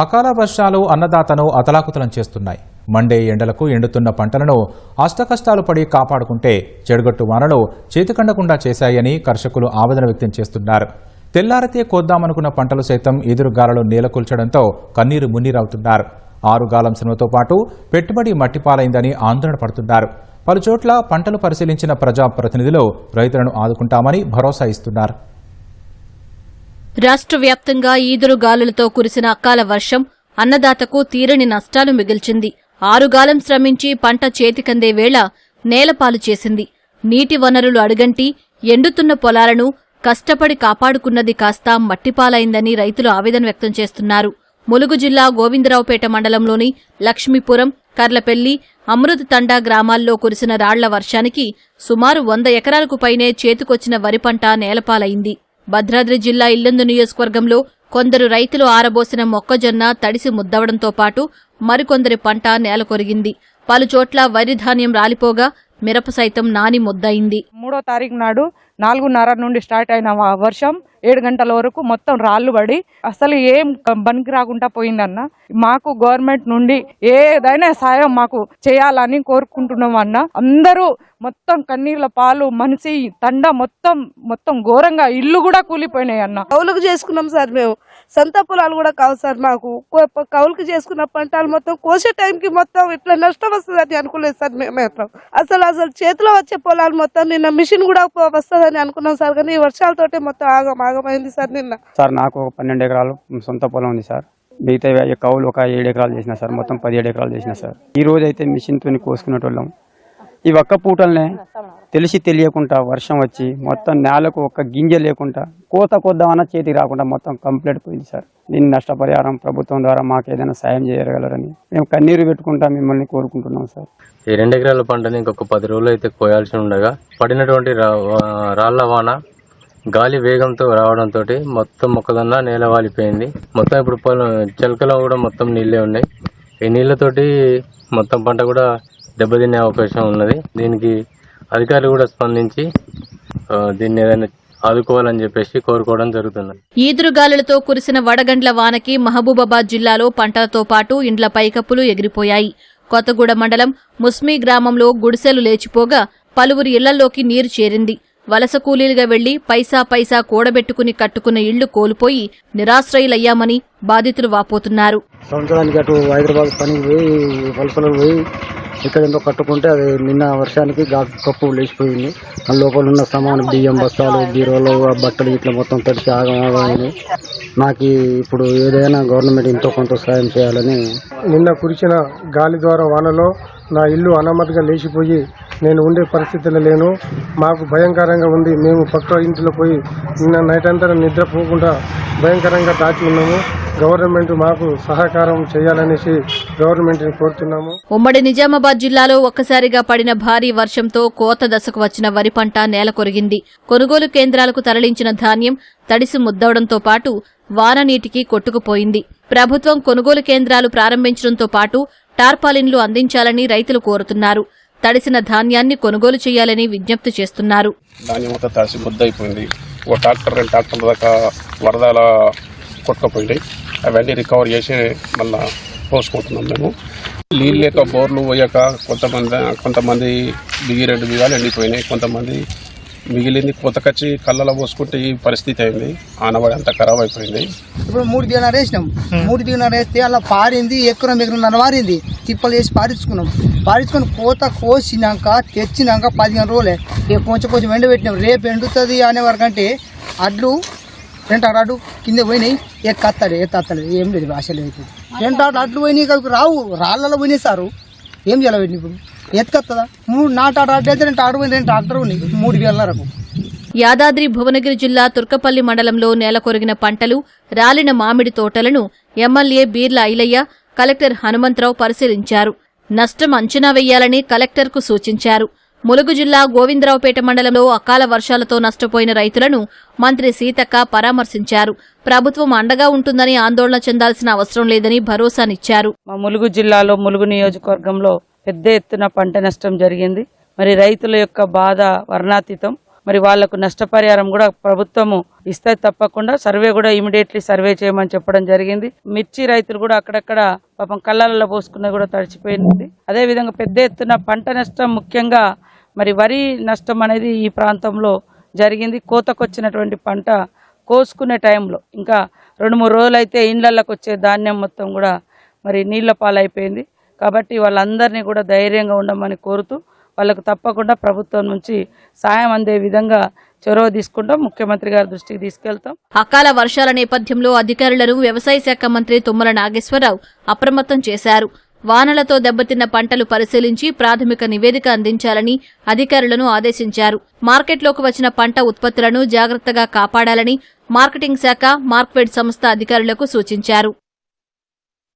అకాల వర్షాలు అన్నదాతను అతలాకుతలం చేస్తున్నాయి. మండే ఎండలకు ఎండుతున్న పంటలను అష్టకష్టాలు పడి కాపాడుకుంటే చెడుగట్టు వానలు చేతికండకుండా చేశాయని కర్షకులు ఆవేదన వ్యక్తం చేస్తున్నారు. తెల్లారితే కోద్దామనుకున్న పంటలు సైతం ఎదురుగాలలో నేలకూల్చడంతో కన్నీరు మున్నీరవుతున్నారు. ఆరుగాలం శ్రమతో పాటు పెట్టుబడి మట్టిపాలైందని ఆందోళన పడుతున్నారు. పలుచోట్ల పంటలు పరిశీలించిన ప్రజాప్రతినిధులు రైతులను ఆదుకుంటామని భరోసా ఇస్తున్నారు. రాష్ట్ర వ్యాప్తంగా ఈదురు గాలులతో కురిసిన అకాల వర్షం అన్నదాతకు తీరని నష్టాలు మిగిల్చింది. ఆరుగాలం శ్రమించి పంట చేతికందే వేళ నేలపాలు చేసింది. నీటి వనరులు అడుగంటి ఎండుతున్న పొలాలను కష్టపడి కాపాడుకున్నది కాస్త మట్టిపాలైందని రైతులు ఆవేదన వ్యక్తం చేస్తున్నారు. ములుగు జిల్లా గోవిందరావుపేట మండలంలోని లక్ష్మీపురం కర్లపెల్లి అమృత తండా గ్రామాల్లో కురిసిన రాళ్ళ వర్షానికి సుమారు వంద ఎకరాలకు పైనే చేతికొచ్చిన వరి పంట నేలపాలైంది. భద్రాద్రి జిల్లా ఇల్లందు నియోజకవర్గంలో కొందరు రైతులు ఆరబోసిన మొక్కజొన్న తడిసి ముద్దవడంతో పాటు మరికొందరి పంట నేలకొరిగింది. పలుచోట్ల వరి ధాన్యం రాలిపోగా మిరప సైతం నాని ముద్దయింది. మూడో తారీఖు నాడు నాలుగున్నర నుండి స్టార్ట్ అయిన వర్షం ఏడు గంటల వరకు మొత్తం రాళ్ళు పడి అసలు ఏం బనికి రాకుండా పోయిందన్న. మాకు గవర్నమెంట్ నుండి ఏదైనా సాయం మాకు చేయాలని కోరుకుంటున్నాం అన్న. అందరూ మొత్తం కన్నీళ్ళ పాలు మనిషి తండ మొత్తం మొత్తం ఘోరంగా ఇల్లు కూడా కూలిపోయినాయి అన్న. కౌలుకు చేసుకున్నాం సార్ మేము. సొంత పొలాలు కూడా కావు సార్ మాకు. కౌలుకు చేసుకున్న పంటలు మొత్తం కోసే టైంకి మొత్తం ఇట్లా నష్టం వస్తుందని అనుకోలేదు సార్ మేము మాత్రం. అసలు అసలు చేతిలో వచ్చే పొలాలు మొత్తం నిన్న మిషన్ కూడా వస్తుందని అనుకున్నాం సార్. కానీ ఈ వర్షాలతోటి మొత్తం ఆగం ఆగమైంది సార్ నిన్న? సార్ నాకు ఒక పన్నెండు ఎకరాలు సొంత పొలం ఉంది సార్. మిగతా కౌలు ఒక ఏడు ఎకరాలు చేసిన సార్ మొత్తం పదిహేడు ఎకరాలు చేసిన సార్. ఈ రోజు అయితే మిషన్తో కోసుకునేటోళ్ళం. ఈ ఒక్క పూటలనే తెలిసి తెలియకుండా వర్షం వచ్చి మొత్తం నేలకు ఒక్క గింజ లేకుండా కోత కొద్దామన్నా చేతికి రాకుండా మొత్తం కంప్లీట్ పోయింది సార్. దీన్ని నష్టపరిహారం ప్రభుత్వం ద్వారా మాకు ఏదైనా సాయం చేయగలరని మేము కన్నీరు పెట్టుకుంటా మిమ్మల్ని కోరుకుంటున్నాం సార్. ఈ రెండు ఎకరాల పంటని ఇంకొక పది రోజులు అయితే కోయాల్సి ఉండగా పడినటువంటి రాళ్ళ వాన గాలి వేగంతో రావడంతో మొత్తం మొక్కదన్న నేల వాలిపోయింది. మొత్తం ఇప్పుడు పొలం చెలకలో కూడా మొత్తం నీళ్ళే ఉన్నాయి. ఈ నీళ్ళతోటి మొత్తం పంట కూడా దెబ్బతినే అవకాశం ఉన్నది. దీనికి అధికారులు కూడా స్పందించి దీన్ని ఏదైనా ఆదుకోవాలని చెప్పేసి కోరుకోవడం జరుగుతుంది. ఈదురుగాలులతో కురిసిన వడగండ్ల వానకి మహబూబాబాద్ జిల్లాలో పంటలతో పాటు ఇండ్ల పైకప్పులు ఎగిరిపోయాయి. కొత్తగూడ మండలం ముస్మి గ్రామంలో గుడిసెలు లేచిపోగా పలువురి ఇళ్ళలోకి నీరు చేరింది. వలస కూలీలుగా వెళ్ళి పైసా పైసా కూడబెట్టుకుని కట్టుకున్న ఇళ్ళు కోల్పోయి నిరాశ్రయులయ్యామని బాధితులు వాపోతున్నారు. సంవత్సరానికి అటు హైదరాబాద్ పనికి పోయి వలసలకు పోయి ఇక్కడ ఎంతో కట్టుకుంటే అది నిన్న వర్షానికి గా కప్పు లేచిపోయింది. ఆ లోపల ఉన్న సామాను బియ్యం బస్తాలు బీరోలు ఆ బట్టలు ఇట్లా మొత్తం తడిసి ఆగమాగమైంది నాకు ఇప్పుడు ఏదైనా గవర్నమెంట్ ఎంతో కొంత సాయం చేయాలని నిన్న కురిసిన గాలి ద్వారా వానలో నా ఇల్లు అనామతిగా లేచిపోయి నేను ఉండే పరిస్థితిలో లేను. మాకు భయంకరంగా ఉంది. మేము పక్క ఇంట్లో పోయి నిన్న నైట్ అంతా నిద్రపోకుండా భయంకరంగా దాచి ఉన్నాము. గవర్నమెంట్ మాకు సహకారం చేయాలనేసి గవర్నమెంట్ని కోరుతున్నాము. ఉమ్మడి నిజామాబాద్ జిల్లాలో ఒక్కసారిగా పడిన భారీ వర్షంతో కోత దశకు వచ్చిన వరి పంట నేలకొరిగింది. కొనుగోలు కేంద్రాలకు తరలించిన ధాన్యం తడిసి ముద్దవడంతో పాటు వాన నీటికి కొట్టుకుపోయింది. ప్రభుత్వం కొనుగోలు కేంద్రాలు ప్రారంభించడంతో పాటు టార్పాలిన్లు అందించాలని రైతులు కోరుతున్నారు. తడిసిన ధాన్యాన్ని కొనుగోలు చేయాలని విజ్ఞప్తి చేస్తున్నారు. ధాన్యం అంతా తడిసి ముద్దయిపోయింది. ఒక ట్రాక్టర్ రెండు ట్రాక్టర్ దాకా వరదల కొట్టుకుపోయినాయి అవన్నీ రికవర్ చేసి మళ్ళా పోసుకుంటున్నాం మేము. నీళ్ళు లేక బోర్లు పోయాక కొంతమంది కొంతమంది బిగి రెండు బిగాలు ఎండిపోయినాయి. కొంతమంది మిగిలింది కొత్తకచ్చి కళ్ళలో పోసుకుంటే ఈ పరిస్థితి అయింది. ఆనవాడి అంతా ఖరాబ్ అయిపోయింది. ఇప్పుడు మూడు దినాలు వేసినాం. మూడు దినాలు వేస్తే అలా పారింది ఎక్కడ ఎక్కడ వారింది. తిప్పలు వేసి పారించుకున్నాం. పారించుకొని కోత కోసినాక తెచ్చినాక పదిహేను రోజులే. రేపు కొంచెం కొంచెం ఎండబెట్టినాం రేపు ఎండుతుంది అనే వరకంటే అడ్లు రెండు అడ్డు కింద పోయినాయి. ఏ కత్తాడు ఏ తత్తలేదు ఏం లేదు భాష లేదు. రెండు ఆటలు అడ్లు పోయినాయి కలిపి రావు. రాళ్ళలో పోయినాయి సారు. ఏం చేయాలి ఇప్పుడు? ఎత్తుకొస్తుందా మూడు అయితే ట్రాక్టర్ ఉన్నాయి మూడు వేల వరకు యాదాద్రి భువనగిరి జిల్లా తుర్కపల్లి మండలంలో నేలకొరిగిన పంటలు రాలిన మామిడి తోటలను ఎమ్మెల్యే బీర్ల ఐలయ్య కలెక్టర్ హనుమంతరావు పరిశీలించారు. నష్టం అంచనా వెయ్యాలని కలెక్టర్కు సూచించారు. ములుగు జిల్లా గోవిందరావుపేట మండలంలో అకాల వర్షాలతో నష్టపోయిన రైతులను మంత్రి సీతక్క పరామర్శించారు. ప్రభుత్వం అండగా ఉంటుందని ఆందోళన చెందాల్సిన అవసరం లేదని భరోసానిచ్చారు. మా ములుగు జిల్లాలో ములుగు నియోజకవర్గంలో పెద్ద ఎత్తున పంట నష్టం జరిగింది. మరి రైతుల యొక్క బాధ వర్ణాతీతం. మరి వాళ్ళకు నష్టపరిహారం కూడా ప్రభుత్వము ఇస్తే తప్పకుండా సర్వే కూడా ఇమీడియట్లీ సర్వే చేయమని చెప్పడం జరిగింది. మిర్చి రైతులు కూడా అక్కడక్కడ పాపం కళ్ళల్లో పోసుకున్నది కూడా తడిచిపోయింది అదే విధంగా పెద్ద ఎత్తున పంట నష్టం ముఖ్యంగా మరి వరి నష్టం అనేది ఈ ప్రాంతంలో జరిగింది. కోతకొచ్చినటువంటి పంట కోసుకునే టైంలో ఇంకా రెండు మూడు రోజులు అయితే ఇండ్లకి వచ్చే ధాన్యం మొత్తం కూడా మరి నీళ్ళ పాలైపోయింది. కాబట్టి వాళ్ళందరినీ కూడా ధైర్యంగా ఉండమని కోరుతూ వాళ్ళకు తప్పకుండా ప్రభుత్వం నుంచి సాయం అందే విధంగా చొరవ తీసుకుంటాం. ముఖ్యమంత్రి గారి దృష్టికి తీసుకెళ్తాం. అకాల వర్షాల నేపథ్యంలో అధికారులను వ్యవసాయ శాఖ మంత్రి తుమ్మల నాగేశ్వరరావు అప్రమత్తం చేశారు. వానలతో దెబ్బతిన్న పంటలు పరిశీలించి ప్రాథమిక నివేదిక అందించాలని అధికారులను ఆదేశించారు. మార్కెట్లోకి వచ్చిన పంట ఉత్పత్తులను జాగ్రత్తగా కాపాడాలని మార్కెటింగ్ శాఖ మార్క్వెడ్ సంస్థ అధికారులకు సూచించారు.